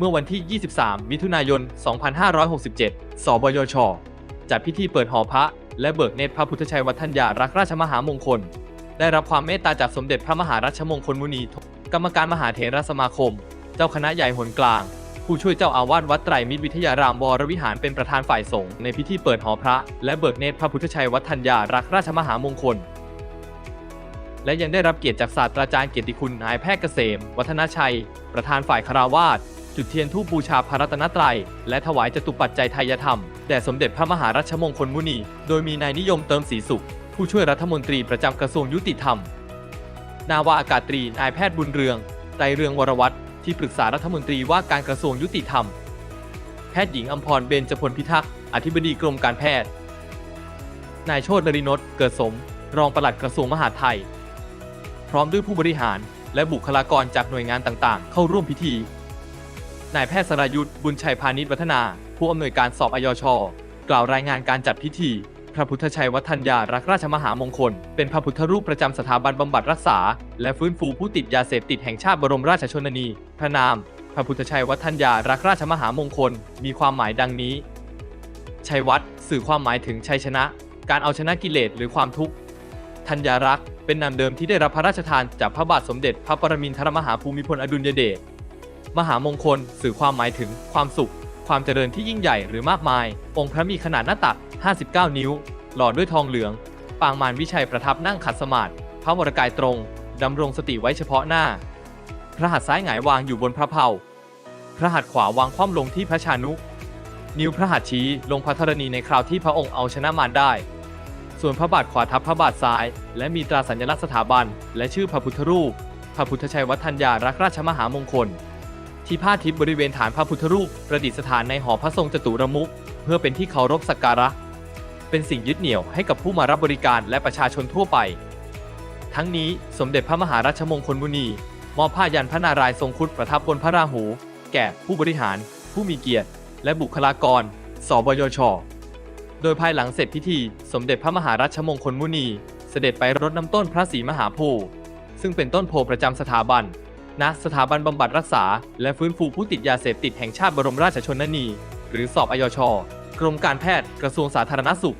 เมื่อวันที่ 23 มิถุนายน 2567 สบยช จัดพิธีเปิดหอพระ และเบิกเนตรพระพุทธชัยวัฒนยารักราชมหามงคล ได้รับความเมตตาจากสมเด็จพระมหารัชมงคลมุนี กรรมการมหาเถรสมาคม เจ้าคณะใหญ่หนกลาง ผู้ช่วยเจ้าอาวาสวัดไตรมิตรวิทยารามวรวิหารเป็นประธานฝ่ายสงฆ์ในพิธีเปิดหอพระ และเบิกเนตรพระพุทธชัยวัฒนยารักราชมหามงคลและยังได้รับเกียรติจากศาสตราจารย์เกียรติคุณนายแพทย์เกษม วัฒนชัย ประธานฝ่ายคาราวาส จุดเทียนธูปบูชาพระรัตนตรัย และถวายจตุปัจจัยไทยธรรม แด่สมเด็จพระมหารัชมงคลมุนี โดยมีนายนิยมเติมศรีสุข ผู้ช่วยรัฐมนตรีประจำกระทรวงยุติธรรม นาวาอากาศตรีนายแพทย์บุญเรืองไตรเรืองวรวัตรที่ปรึกษารัฐมนตรีว่าการกระทรวงยุติธรรม แพทย์หญิงอมพรเบญจพลพิทักษ์อธิบดีกรมการแพทย์ นายโชตินรินทร์เกิดสม รองปลัดกระทรวงมหาดไทย พร้อมด้วยผู้บริหาร และบุคลากรจากหน่วยงานต่างๆ เข้าร่วมพิธี นายแพทย์สรายุทธบุญชัยพาณิชย์วัฒนา ผู้อำนวยการสอบอยช กล่าวรายงานการจัดพิธี พระพุทธชัยวัฒนยารักราชมหามงคล เป็นพระพุทธรูปประจำสถาบันบำบัดรักษา และฟื้นฟูผู้ติดยาเสพติดแห่งชาติบรมราชชนนี พระนาม พระพุทธชัยวัฒนยารักราชมหามงคล มีความหมายดังนี้ ชัยวัฒน์สื่อความหมายถึงชัยชนะ การเอาชนะกิเลสหรือความทุกข์ธัญญารักษ์เป็นนามเดิมที่ได้รับพระราชทานจากพระบาทสมเด็จพระปรมินทรมหาภูมิพลอดุลยเดช มหามงคล สื่อความหมายถึงความสุข ความเจริญที่ยิ่งใหญ่หรือมากมาย องค์พระมีขนาดหน้าตัก 59 นิ้ว หล่อด้วยทองเหลือง ปางมารวิชัยประทับนั่งขัดสมาธิพระวรกายตรงดำรงสติไว้เฉพาะหน้า พระหัตถ์ซ้ายหงายวางอยู่บนพระเพาพระหัตถ์ขวาวางคว่ำลงที่พระชานุ นิ้วพระหัตถ์ชี้ลงพระธรณีในคราวที่พระองค์เอาชนะมารได้ ส่วนพระบาทขวาทับพระบาทซ้าย และมีตราสัญลักษณ์สถาบัน และชื่อพระพุทธรูป พระพุทธชัยวัฒนยารักราชมหามงคล ที่ผ้าทิพย์บริเวณฐานพระพุทธรูป ประดิษฐานในหอพระทรงจตุรมุขเพื่อเป็นที่เคารพสักการะ เป็นสิ่งยึดเหนี่ยวให้กับผู้มารับบริการและประชาชนทั่วไป ทั้งนี้สมเด็จพระมหารัชมงคลมุนี มอบผ้ายันพระนารายณ์ทรงครุฑประทับบนพระราหู แก่ผู้บริหาร ผู้มีเกียรติ และบุคลากร สบยช โดยภายหลังเสร็จพิธี สมเด็จพระมหารัชมงคลมุนี เสด็จไปรดน้ำต้นพระศรีมหาโพธิ์ซึ่งเป็นต้นโพประจำสถาบัน ณสถาบันบำบัดรักษา และฟื้นฟูผู้ติดยาเสพติดแห่งชาติบรมราชชนนี หรือสอบอยช กรมการแพทย์กระทรวงสาธารณสุข